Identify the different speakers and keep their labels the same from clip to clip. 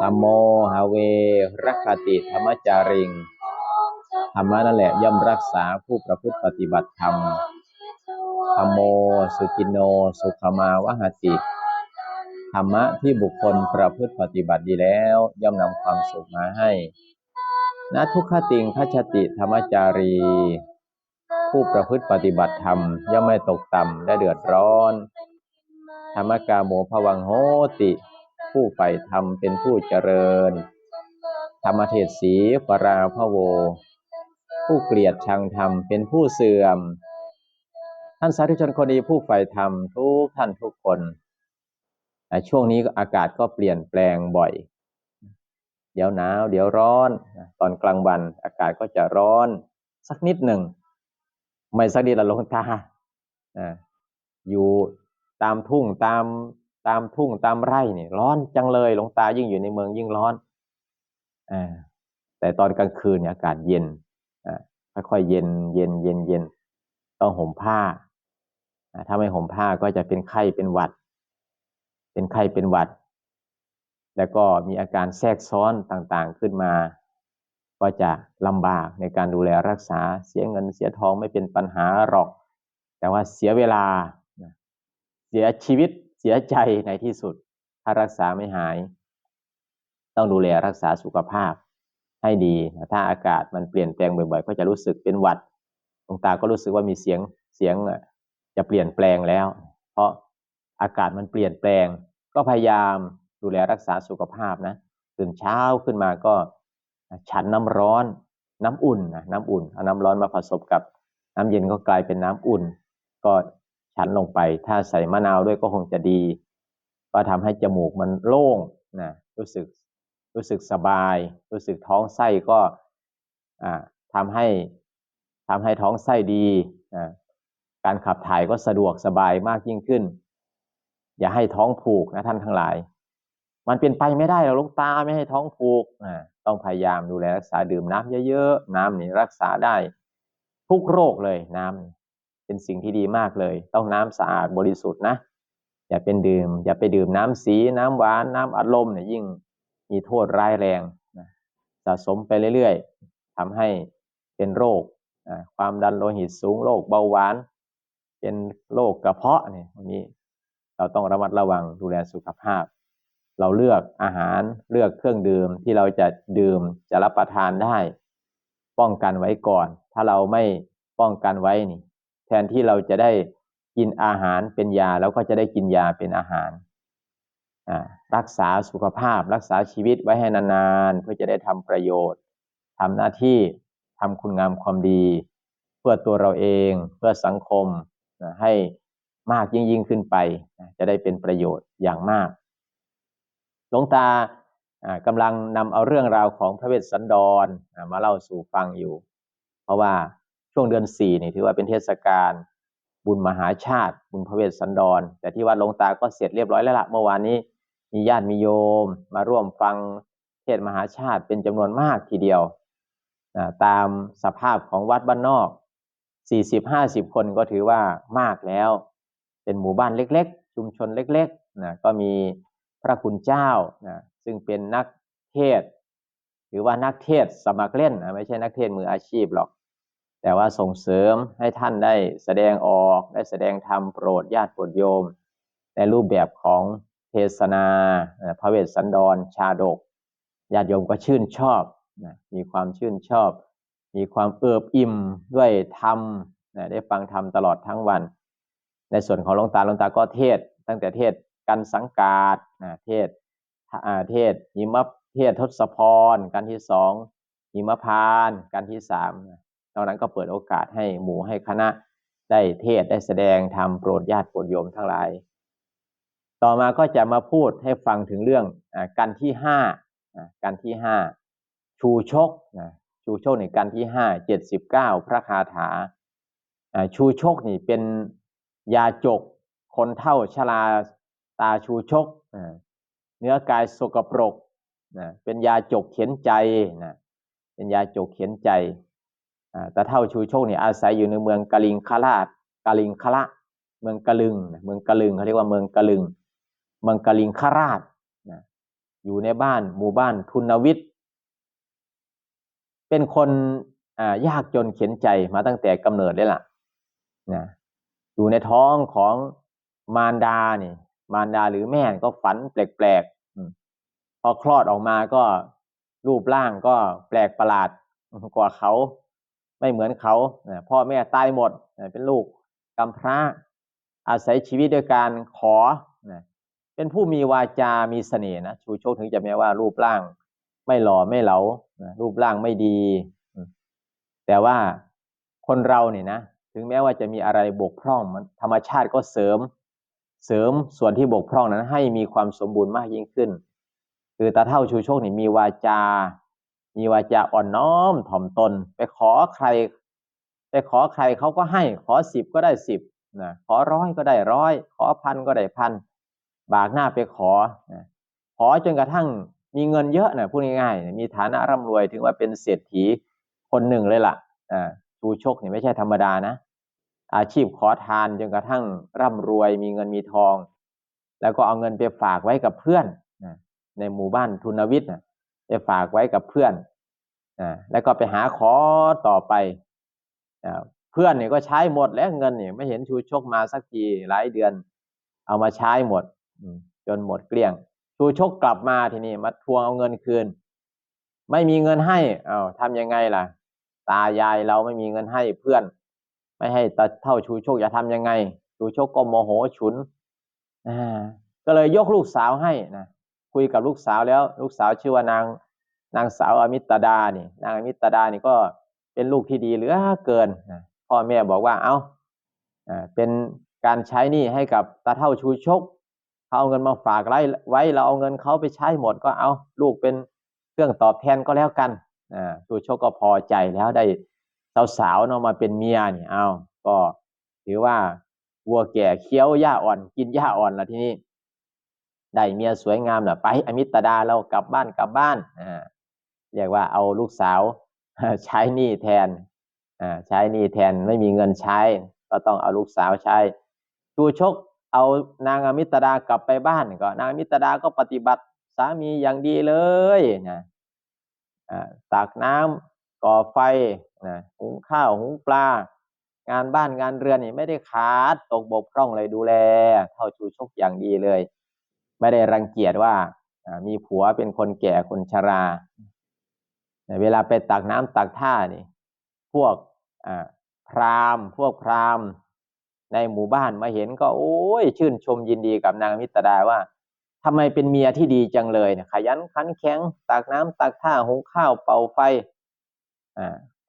Speaker 1: ธรรมโมหาเวรักขติธรรมจาริง ธรรมะนั่นแหละย่อมรักษาผู้ประพฤติปฏิบัติธรรม ธรรมโมสุจินโน สุขมาวหติ ธรรมะที่บุคคลประพฤติปฏิบัติดีแล้ว ย่อมนำความสุขมาให้นะทุกขติงคัจติธรรมจารี ผู้ประพฤติปฏิบัติธรรม ย่อมไม่ตกต่ำได้เดือดร้อน ธรรมกาโมภวังโหติ ผู้ใฝ่ธรรมเป็นผู้เจริญ ธรรมเทศสีปราพโว ผู้เกลียดชังธรรมเป็นผู้เสื่อม ท่านสาธุชนคนดีผู้ใฝ่ธรรมทุกท่านทุกคนแต่ช่วงนี้อากาศก็เปลี่ยนแปลงบ่อย เดี๋ยวหนาว เดี๋ยวร้อน ตอนกลางวันอากาศก็จะร้อน สักนิดหนึ่ง ไม่สักนิดละลงตาอยู่ตามทุ่งตาม ตามทุ่งตามไร่เนี่ยร้อนจังเลยหลวงตายิ่งอยู่ในเมืองยิ่งร้อนอแต่ตอนกลางคืนเนี่ยอากาศเย็นค่อยๆเย็นเย็นเย็นเย็นต้องห่มผ้าถ้าไม่ห่มผ้าก็จะเป็นไข้เป็นหวัด เป็นไข้เป็นหวัด แล้วก็มีอาการแทรกซ้อนต่างๆขึ้นมา ก็จะลำบากในการดูแลรักษาเสียเงินเสียทองไม่เป็นปัญหาหรอก แต่ว่าเสียเวลาเสียชีวิต เสียใจในที่สุด ถ้ารักษาไม่หาย ต้องดูแลรักษาสุขภาพให้ดี ถ้าอากาศมันเปลี่ยนแปลงบ่อยๆ ก็จะรู้สึกเป็นหวัดดวงตาก็รู้สึกว่ามีเสียงเสียงจะเปลี่ยนแปลงแล้ว เพราะอากาศมันเปลี่ยนแปลง ก็พยายามดูแลรักษาสุขภาพนะตื่นเช้าขึ้นมาก็ฉันน้ำร้อนน้ำอุ่นนะน้ำอุ่นเอาน้ำร้อนมาผสมกับน้ำเย็นก็กลายเป็นน้ำอุ่น ก็ ฉันลงไป ถ้าใส่มะนาวด้วยก็คงจะดี ก็ทำให้จมูกมันโล่งนะรู้สึกรู้สึกสบาย รู้สึกท้องไส้ก็ทำให้ทำให้ท้องไส้ดีนะการขับถ่ายก็สะดวกสบายมากยิ่งขึ้น อย่าให้ท้องผูกนะท่านทั้งหลาย มันเป็นไปไม่ได้หรอกลูกตาไม่ให้ท้องผูกต้องพยายามดูแลรักษาดื่มน้ำเยอะๆ น้ำนี่รักษาได้ ทุกโรคเลยน้ำ เป็นสิ่งที่ดีมากเลย ต้องน้ำสะอาดบริสุทธิ์นะ อย่าเป็นดื่ม อย่าไปดื่มน้ำสีน้ำหวานน้ำอัดลมเนี่ยยิ่งมีโทษร้ายแรงนะสะสมไปเรื่อยๆทำให้เป็นโรคความดันโลหิตสูงโรคเบาหวาน เป็นโรคกระเพาะเนี่ยวันนี้เราต้องระมัดระวังดูแลสุขภาพ เราเลือกอาหารเลือกเครื่องดื่มที่เราจะดื่มจะรับประทานได้ ป้องกันไว้ก่อน ถ้าเราไม่ป้องกันไว้นี่ แทนที่เราจะได้กินอาหารเป็นยาแล้วก็จะได้กินยาเป็นอาหาร รักษาสุขภาพ รักษาชีวิตไว้ให้นานๆ เพื่อจะได้ทำประโยชน์ทำหน้าที่ทำคุณงามความดี เพื่อตัวเราเองเพื่อสังคมให้มากยิ่งยิ่งขึ้นไป จะได้เป็นประโยชน์อย่างมาก หลวงตากำลังนำเอาเรื่องราวของพระเวสสันดรมาเล่าสู่ฟังอยู่ เพราะว่า ช่วงเดือนสี่นี่ถือว่าเป็นเทศกาลบุญมหาชาติ บุญพระเวสสันดร แต่ที่วัดลงตาก็เสร็จเรียบร้อยแล้วละเมื่อวานนี้มีญาติมีโยม มาร่วมฟังเทศมหาชาติเป็นจำนวนมากทีเดียวตามสภาพของวัดบ้านนอก 40-50 คนก็ถือว่ามากแล้ว เป็นหมู่บ้านเล็ก ๆ ชุมชนเล็กๆนะก็มีพระคุณเจ้านะซึ่งเป็นนักเทศ หรือว่านักเทศสมัครเล่นนะไม่ใช่นักเทศมืออาชีพหรอก แต่ว่าส่งเสริมให้ท่านได้แสดงออกได้แสดงธรรมโปรดญาติโปรดโยม ในรูปแบบของเทศนาพระเวสสันดร ชาดก ญาติโยมก็ชื่นชอบนะมีความชื่นชอบ มีความเอิบอิ่มด้วยธรรมนะได้ฟังธรรมตลอดทั้งวัน ในส่วนของหลวงตาหลวงตาก็เทศ ตั้งแต่เทศกันสังกาดนะเทศเทศหิมะเทศทศพร กันที่สองหิมพาน กันที่สาม ตอนนั้นก็เปิดโอกาสให้หมู่ให้คณะได้เทศได้แสดงธรรมโปรดญาติโปรดโยมทั้งหลาย ต่อมาก็จะมาพูดให้ฟังถึงเรื่องอกันที่ห้ากันที่ห้าชูชกชูชกในกันที่ห้าเจ็ดสิบเก้าพระคาถาชูชกนี่เป็นยาจกคนเท่าชราตาชูชกเนื้อกายสกปรกเป็นยาจกเขียนใจนะเป็นยาจกเขียนใจ แต่เท่าชูโชคเนี่ยอาศัยอยู่ในเมืองกะลิงคราชกะลิงคละเมืองกะลึง เมืองกะลึงเขาเรียกว่าเมืองกะลึง เมืองกะลิงคราชนะอยู่ในบ้านหมู่บ้านทุนวิทย์ เป็นคนยากจนเขียนใจมาตั้งแต่กำเนิดเลยล่ะนะอยู่ในท้องของมารดาเนี่ยมารดาหรือแม่ก็ฝันแปลกๆพอคลอดออกมาก็รูปร่างก็แปลกประหลาดกว่าเขา ไม่เหมือนเขาพ่อแม่ตายหมดเป็นลูกกำพร้าอาศัยชีวิตด้วยการขอเป็นผู้มีวาจา มีเสน่ห์นะชูโชคถึงจะแม้ว่ารูปร่าง ไม่หล่อไม่เหลารูปร่างไม่ดี แต่ว่าคนเราเนี่ยนะถึงแม้ว่าจะมีอะไรบกพร่องมันธรรมชาติก็เสริม เสริมส่วนที่บกพร่องนั้นให้มีความสมบูรณ์มากยิ่งขึ้น คือตาเท่าชูโชคนี่มีวาจา มีวาจาอ่อนน้อมถ่อมตน ไปขอใคร ไปขอใครเขาก็ให้ ขอสิบก็ได้สิบนะขอร้อยก็ได้ร้อย ขอพันก็ได้พันบากหน้าไปขอนะขอจนกระทั่งมีเงินเยอะนะพูดง่ายๆมีฐานะร่ำรวยถึงว่าเป็นเศรษฐีคนหนึ่งเลยล่ะอ่าชูชกนี่ยไม่ใช่ธรรมดานะ อาชีพขอทานจนกระทั่งร่ำรวยมีเงินมีทอง แล้วก็เอาเงินไปฝากไว้กับเพื่อนนะในหมู่บ้านทุนวิทย์นะ ไปฝากไว้กับเพื่อนอ่าแล้วก็ไปหาขอต่อไปอ่าเพื่อนเนี่ยก็ใช้หมดแล้วเงินเนี่ยไม่เห็นชูชกมาสักทีหลายเดือน เอามาใช้หมดจนหมดเกลี้ยง ชูชกกลับมาทีนี้มาทวงเอาเงินคืน ไม่มีเงินให้เอา้าทำยังไงล่ะ ตายายเราไม่มีเงินให้เพื่อน ไม่ให้ตาเท่าชูชกจะทำยังไง ชูชกก็โมโหฉุนอ่าก็เลยยกลูกสาวให้นะ คุยกับลูกสาวแล้ว ลูกสาวชื่อว่านางนางสาวอมิตดานี่ นางอมิตดานี่ก็เป็นลูกที่ดีเหลือเกินพ่อแม่บอกว่าเอา้าเป็นการใช้นี่ให้กับตาเท่าชูชกเขาเอาเงินมาฝากไว้ไว้เราเอาเงินเขาไปใช้หมดก็เอาลูกเป็นเครื่องตอบแทนก็แล้วกันชูชกก็พอใจแล้วได้สาวๆเนาะมาเป็นเมียนี่เอาก็ถือว่าวัวแก่เคี้ยวหญ้าอ่อนกินหญ้าอ่อนละทีนี้ ได้เมียสวยงามเน่ะไปอมิตดาเรากลับบ้านกลับบ้านอ่าเรียกว่าเอาลูกสาวใช้หนี้แทนอ่าใช้หนี้แทนไม่มีเงินใช้ ก็ต้องเอาลูกสาวใช้ชูชกเอานางอมิตดากลับไปบ้านก็นางอมิตดาก็ปฏิบัติสามีอย่างดีเลยนะตักน้ำก่อไฟนะหุงข้าวหุงปลา งานบ้านงานเรือนนี่ไม่ได้ขาดตกบกพร่องเลยดูแล เท่าชูชกอย่างดีเลย ไม่ได้รังเกียจว่ามีผัวเป็นคนแก่คนชรา เวลาไปตักน้ำตักท่านี่ พวกพรามพวกพรามในหมู่บ้านมาเห็นก็โอ้ยชื่นชมยินดีกับนางมิตรดาว่าทำไมเป็นเมียที่ดีจังเลยขยันขันแข็ง ตักน้ำตักท่าหุงข้าวเป่าไฟ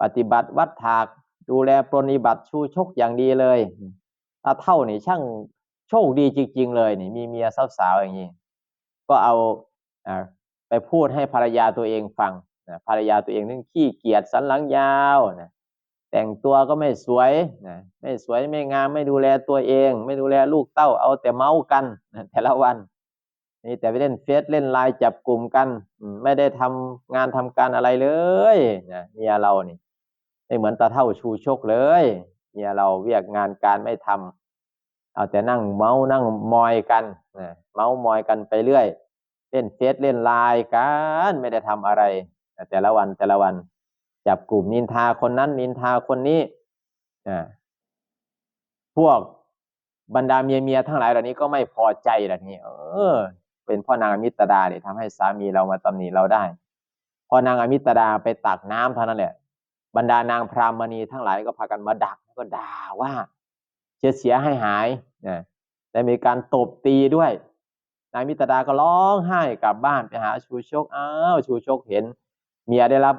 Speaker 1: ปฏิบัติวัดถาก ดูแลปรนิบัติชูชกอย่างดีเลยถ้าเท่านี่ช่าง โชคดีจริง ๆ เลยนี่มีเมียสาวๆอย่างนี้ก็เอาไปพูดให้ภรรยาตัวเองฟังนะภรรยาตัวเองนึงขี้เกียจสันหลังยาวนะแต่งตัวก็ไม่สวยนะไม่สวยไม่งามไม่ดูแลตัวเอง ไม่ดูแลลูกเต้าเอาแต่เมากันนะแต่ละวันนี่แต่ไปเล่นเฟซเล่นไลน์จับกลุ่มกัน ไม่ได้ทำงานทำการอะไรเลยนะเมียเรานี่ไม่เหมือนตาเท่าชูชกเลยเมียเราเวียกงานการไม่ทำ เอาแต่นั่งเมานั่งมอยกันนะเมามอยกันไปเรื่อย เล่นเฟซเล่นไลน์กันไม่ได้ทำอะไร แต่ละวันแต่ละวัน จับกลุ่มนินทาคนนั้น นินทาคนนี้พวกบรรดาเมียเมียทั้งหลายเหล่านี้ก็ไม่พอใจเหล่านี้เออ เป็นพ่อนางอมิตรดาเนี่ยทำให้สามีเรามาตำหนิเราได้พอนางอมิตรดาไปตักน้ำเท่านั้นแหละบรรดานางพรามณีทั้งหลายก็พากันมาดักก็ด่าว่า จะเสียให้หายนะและมีการตบตีด้วย นางมิตรดาก็ร้องไห้กลับบ้านไปหาชูโชกอ้าวชูโชกเห็น เมียได้รับ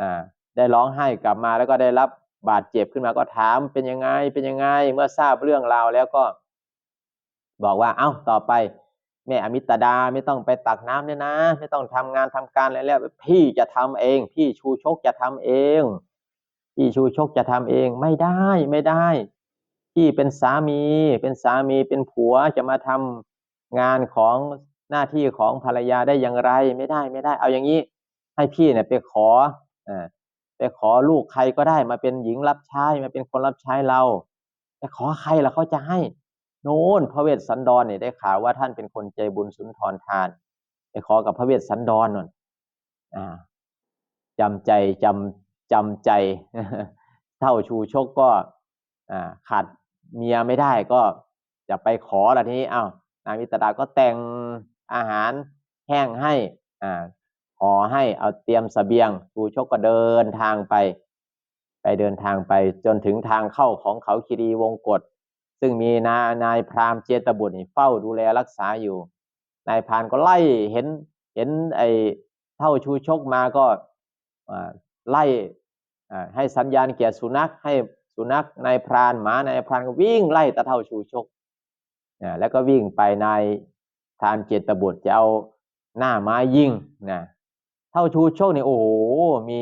Speaker 1: อ่าได้ร้องไห้กลับมาแล้วก็ได้รับบาดเจ็บขึ้นมาก็ถามเป็นยังไงเป็นยังไง เมื่อทราบเรื่องราวแล้วก็ บอกว่าเอ้าต่อไป แม่อมิตรดาไม่ต้องไปตักน้ำเนี่ยนะ ไม่ต้องทำงานทำการอะไรแล้ว พี่จะทำเอง พี่ชูชกจะทำเอง พี่ชูชกจะทำเองไม่ได้ไม่ได้ พี่เป็นสามี เป็นสามีเป็นผัวจะมาทำงานของหน้าที่ของภรรยาได้อย่างไรไม่ได้ไม่ได้ เอาอย่างนี้ให้พี่เนี่ยไปขออไปขอลูกใครก็ได้มาเป็นหญิงรับใช้มาเป็นคนรับใช้เราไปขอใครล่ะเขาจะให้โน้นพระเวสสันดรเนี่ยได้ข่าวว่าท่านเป็นคนใจบุญสุนทรทาน ไปขอกับพระเวสสันดรนนอ่าจำใจจำจำใจเท่าชูชกก็อ่าขาด เมียไม่ได้ก็จะไปขอละทีนี้อ้าวนางมิตรดาก็แต่งอาหารแห้งให้อ่าขอให้เอาเตรียมสเสบียงชูชกก็เดินทางไป ไปเดินทางไปจนถึงทางเข้าของเขาคีรีวงกฏซึ่งมีนานายพรามเจตบุตรเฝ้าดูแลรักษาอยู่ นายพรานก็ไล่เห็นเห็นไอ้เท่าชูชกมาก็ไล่ให้สัญญาณแก่สุนัขให้ สุนัขนายพรานหมานายพรานก็วิ่งไล่ตะเท่าชูชกแล้วก็วิ่งไปนายพรานเจตบุตรจะเอาหน้าไม้ยิงนะเท่าชูชกเนี่ยโอ้โหมี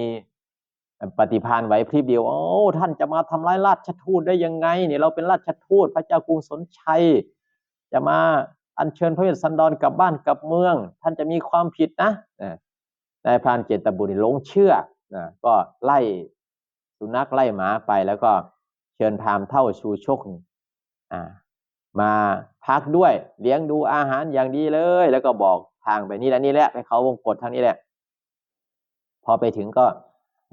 Speaker 1: ปฏิพานไหวพริบเดียวโอ้ท่านจะมาทำร้ายราชทูตได้ยังไงเนี่ยเราเป็นราชทูตพระเจ้ากรุงสนชัย จะมาอัญเชิญพระเวสสันดรกลับบ้านกลับเมือง ท่านจะมีความผิดนะนายพรานเจตบุตรหลงเชื่อนะก็ไล่ สุนัขไล่หมาไปแล้วก็เชิญพามเท่าชูชกอ่ามาพักด้วยเลี้ยงดูอาหารอย่างดีเลย แล้วก็บอกทางไปนี่แหละนี่แหละไปเขาวงกฏทางนี้แหละ พอไปถึงก็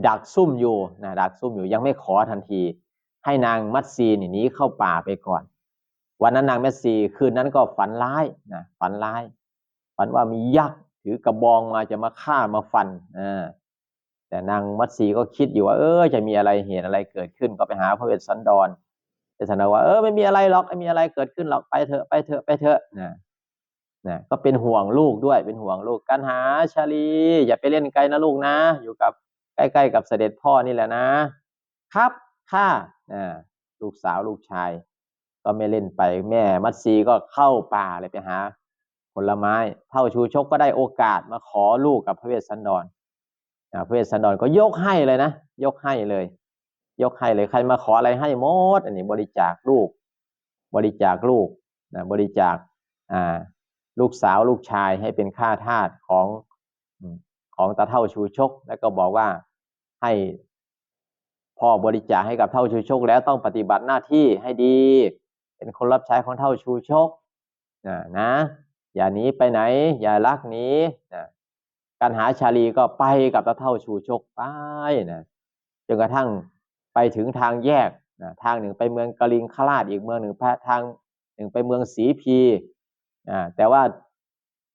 Speaker 1: ดักซุ่มอยู่นะดักซุ่มอยู่ยังไม่ขอทันที ให้นางมัตซีหนีเข้าป่าไปก่อน วันนั้นนางมัตซีคืนนั้นก็ฝันร้ายนะฝันร้าย ฝันว่ามียักษ์ถือกระบองมาจะมาฆ่ามาฟันอ่า แต่นางมัตสีก็คิดอยู่ว่า เออจะมีอะไรเหตุอะไรเกิดขึ้นก็ไปหาพระเวสสันดรแต่สันดรว่าเออไม่มีอะไรหรอกไม่มีอะไรเกิดขึ้นหรอกไปเถอะไปเถอะไปเถอะนะนะก็เป็นห่วงลูกด้วยเป็นห่วงลูกกันหาชาลี อย่าไปเล่นไกลนะลูกนะ อยู่กับใกล้ๆกับเสด็จพ่อนี่แหละนะ ครับข้าอ่าลูกสาวลูกชาย ก็ไม่เล่นไปแม่มัตสีก็เข้าป่าเลยไปหาผลไม้ เท่าชูชกก็ได้โอกาสมาขอลูกกับพระเวสสันดร พระเวสสันดรก็ยกให้เลยนะ ยกให้เลย ยกให้เลยใครมาขออะไรให้หมด อันนี้บริจาคลูก บริจาคลูกนะบริจาคอ่าลูกสาวลูกชายให้เป็นข้าทาสของของตาเท่าชูชก แล้วก็บอกว่าให้พ่อบริจาคให้กับเท่าชูชก แล้วต้องปฏิบัติหน้าที่ให้ดี เป็นคนรับใช้ของเท่าชูชกนะนะอย่าหนีไปไหน อย่าลักหนีนะ การหาชาลีก็ไปกับตะเท่าชูชกไปนะจนกระทั่งไปถึงทางแยกนะทางหนึ่งไปเมืองกลิงคลาดอีกเมืองหนึ่งแพทางหนึ่งไปเมืองสีพีอ่าแต่ว่า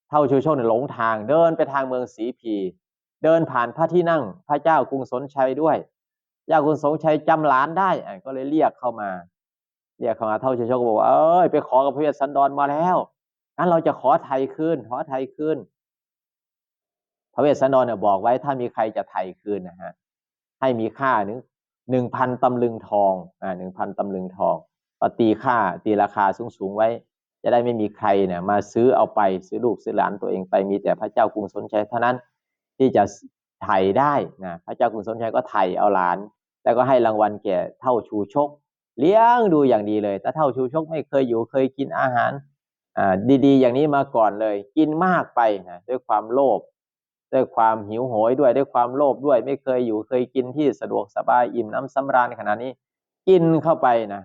Speaker 1: เท่าชูชกเนี่ยหลงทางเดินไปทางเมืองสีพี เดินผ่านพระที่นั่งพระเจ้ากรุงสนชัยด้วยเจ้ากรุงสนชัยจำหลานได้ก็เลยเรียกเข้ามาเรียกเข้ามาเท่าชูชกบอกว่าเอ้ยไปขอกับพระเวสสันดรมาแล้วงั้นเราจะขอไทยคืนขอไทยคืน ระเวสสันดรเนี่ยบอกไว้ถ้ามีใครจะไถ่คืนนะฮะให้มีค่าหนึ่งหนึ่งพันตำลึงทองอ่าหนึ่งพันตำลึงทองก็ตีค่าตีราคาสูงสูงไว้ จะได้ไม่มีใครเนี่ยมาซื้อเอาไปซื้อลูกซื้อหลานตัวเองไปมีแต่พระเจ้ากรุงสนชัยเท่านั้นที่จะไถ่ได้นะพระเจ้ากรุงสนชัยก็ไถ่เอาหลาน แล้วก็ให้รางวัลแก่เท่าชูชก เลี้ยงดูอย่างดีเลยแต่เท่าชูชกไม่เคยอยู่เคยกินอาหารอ่าดีๆ อย่างนี้มาก่อนเลย กินมากไปนะด้วยความโลภ ด้วยความหิวโหยด้วยด้วยความโลภด้วย ไม่เคยอยู่เคยกินที่สะดวกสบายอิ่มน้ำสำราญขนาดนี้ กินเข้าไปนะ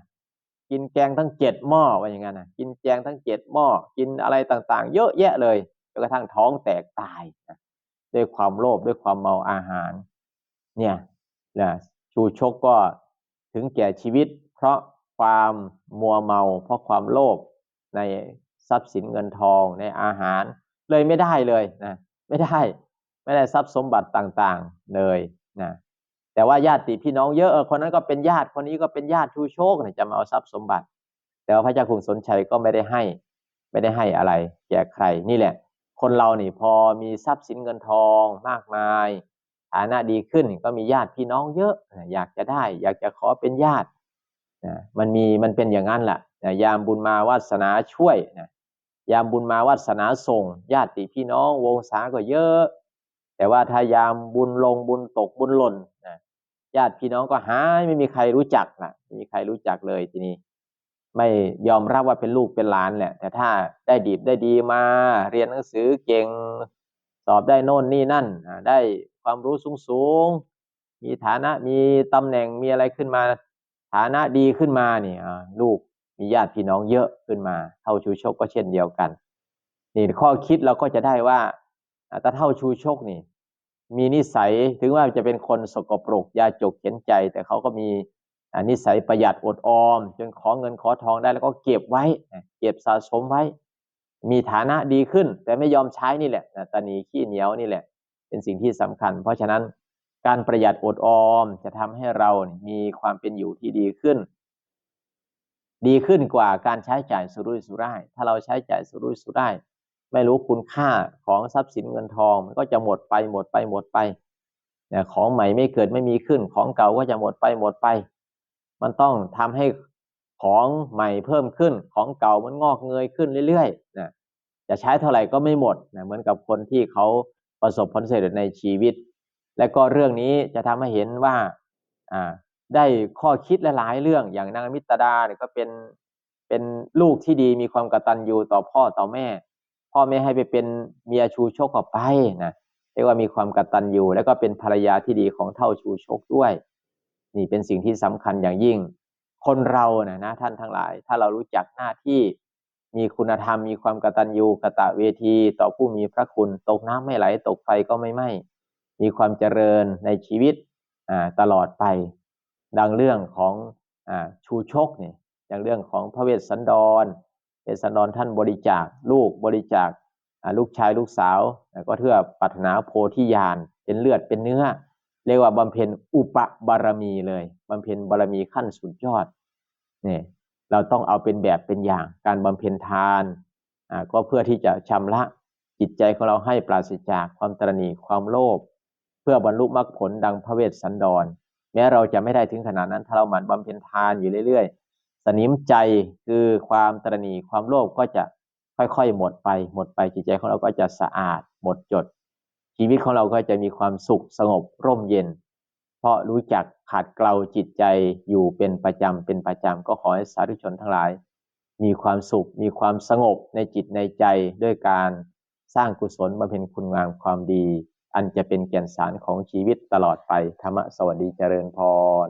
Speaker 1: กินแกงทั้งเจ็ดหม้อว่าอย่างนั้นนะกินแกงทั้งเจ็ดหม้อกินอะไรต่างๆ เยอะแยะเลยจนกระทั่งท้องแตกตายนะด้วยความโลภด้วยความเมาอาหาร เนี่ยนะชูชกก็ถึงแก่ชีวิต เพราะความมัวเมา เพราะความโลภในทรัพย์สินเงินทองในอาหาร เลยไม่ได้เลยนะไม่ได้ ไม่ได้ทรัพย์สมบัติต่างๆเลยนะแต่ว่าญาติพี่น้องเยอะเออคนนั้นก็เป็นญาติคนนี้ก็เป็นญาติชูโชคเนี่ยจะมาเอาทรัพย์สมบัติ แต่ว่าพระเจ้าคุณสนชัยก็ไม่ได้ให้ ไม่ได้ให้อะไร แก่ใครนี่แหละ คนเรานี่พอมีทรัพย์สินเงินทองมากมายฐานะดีขึ้นก็มีญาติพี่น้องเยอะ อยากจะได้ อยากจะขอเป็นญาตินะมันมีมันเป็นอย่างนั้นแหละนะยามบุญมาวาสนาช่วยนะยามบุญมาวาสนาส่ง ญาติพี่น้องวงศาก็เยอะ แต่ว่าถ้ายามบุญลงบุญตกบุญหล่นนะญาติพี่น้องก็หายไม่มีใครรู้จักนะไม่มีใครรู้จักเลยทีนี้ ไม่ยอมรับว่าเป็นลูกเป็นหลานแหละ แต่ถ้าได้ดีได้ดีมา เรียนหนังสือเก่งสอบได้โน่นนี่นั่นได้ความรู้สูงสูงมีฐานะมีตำแหน่งมีอะไรขึ้นมา ฐานะดีขึ้นมาเนี่ยลูกมีญาติพี่น้องเยอะขึ้นมา เท่าชูชกก็เช่นเดียวกัน นี่ข้อคิดเราก็จะได้ว่า แต่เท่าชูชกนี่ มีนิสัยถึงว่าจะเป็นคนสกปรกยาจกเข็นใจ แต่เขาก็มีนิสัยประหยัดอดออม จนขอเงินขอทองได้แล้วก็เก็บไว้ เก็บสะสมไว้ มีฐานะดีขึ้น แต่ไม่ยอมใช้นี่แหละตานีขี้เหนียวนี่แหละ เป็นสิ่งที่สำคัญ เพราะฉะนั้นการประหยัดอดออมจะทำให้เรามีความเป็นอยู่ที่ดีขึ้น ดีขึ้นกว่าการใช้จ่ายสุรุ่ยสุร่าย ถ้าเราใช้จ่ายสุรุ่ยสุร่าย ไม่รู้คุณค่าของทรัพย์สินเงินทองมันก็จะหมดไปหมดไปหมดไปของใหม่ไม่เกิดไม่มีขึ้น ของเก่าก็จะหมดไปหมดไป มันต้องทำให้ของใหม่เพิ่มขึ้น ของเก่ามันงอกเงยขึ้นเรื่อยๆนะจะใช้เท่าไหร่ก็ไม่หมดนะเหมือนกับคนที่เขาประสบผลสำเร็จในชีวิต และก็เรื่องนี้จะทำให้เห็นว่าอ่าได้ข้อคิดหลายๆเรื่องอย่างนางมิตรดาเนี่ยก็เป็นเป็นลูกที่ดีมีความกตัญญูต่อพ่อต่อแม่ พ่อไม่ให้ไปเป็นเมียชูชกออกไปนะเรียกว่ามีความกตัญญูแล้วก็เป็นภรรยาที่ดีของเท่าชูชกด้วย นี่เป็นสิ่งที่สำคัญอย่างยิ่ง คนเรานะนะท่านทั้งหลาย ถ้าเรารู้จักหน้าที่มีคุณธรรมมีความกตัญญูกะตะเวที ต่อผู้มีพระคุณตกน้ำไม่ไหลตกไฟก็ไม่ไหม้มีความเจริญในชีวิตตลอดไป ดังเรื่องของอชูชกเนี่ยอย่างเรื่องของพระเวสสันดร เวสสันดรท่านบริจาคลูกบริจาคลูกชายลูกสาวก็เพื่อปรารถนาโพธิญาณเป็นเลือดเป็นเนื้อ เรียกว่าบำเพ็ญอุปบารมีเลยบำเพ็ญบารมีขั้นสุดยอดเนี่ยเราต้องเอาเป็นแบบเป็นอย่างการบำเพ็ญทานอ่าก็เพื่อที่จะชำระจิตใจของเราให้ปราศจากความตรณีความโลภเพื่อบรรลุมรรคผลดังพระเวสสันดร แม้เราจะไม่ได้ถึงขนาดนั้นถ้าเราหมั่นบำเพ็ญทานอยู่เรื่อย สนิมใจคือความตรณีความโลภก็จะค่อยๆ หมดไป หมดไปจิตใจของเราก็จะสะอาด หมดจด ชีวิตของเราก็จะมีความสุขสงบร่มเย็น เพราะรู้จักขาดเกลาจิตใจอยู่เป็นประจำเป็นประจำก็ขอให้สาธุชนทั้งหลาย มีความสุขมีความสงบในจิตในใจด้วยการสร้างกุศลบำเพ็ญคุณงามความดี อันจะเป็นแก่นสารของชีวิตตลอดไปธรรมสวัสดีเจริญพร